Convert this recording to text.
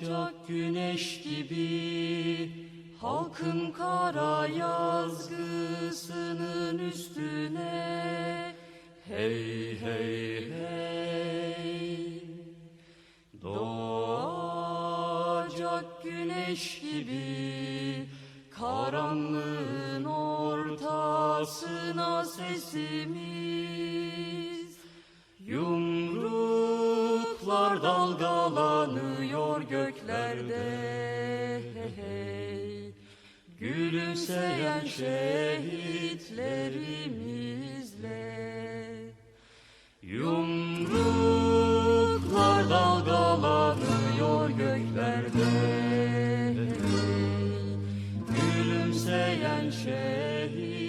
Doğacak güneş gibi Halkın kara yazgısının üstüne. Hey hey hey. Doğacak güneş gibi Karanlığın ortasına sesimi Yumruklar dalgalanıyor göklerde hey. Gülümseyen şehitlerimizle Yumruklar dalgalanıyor göklerde hey. Gülümseyen şehitlerimizle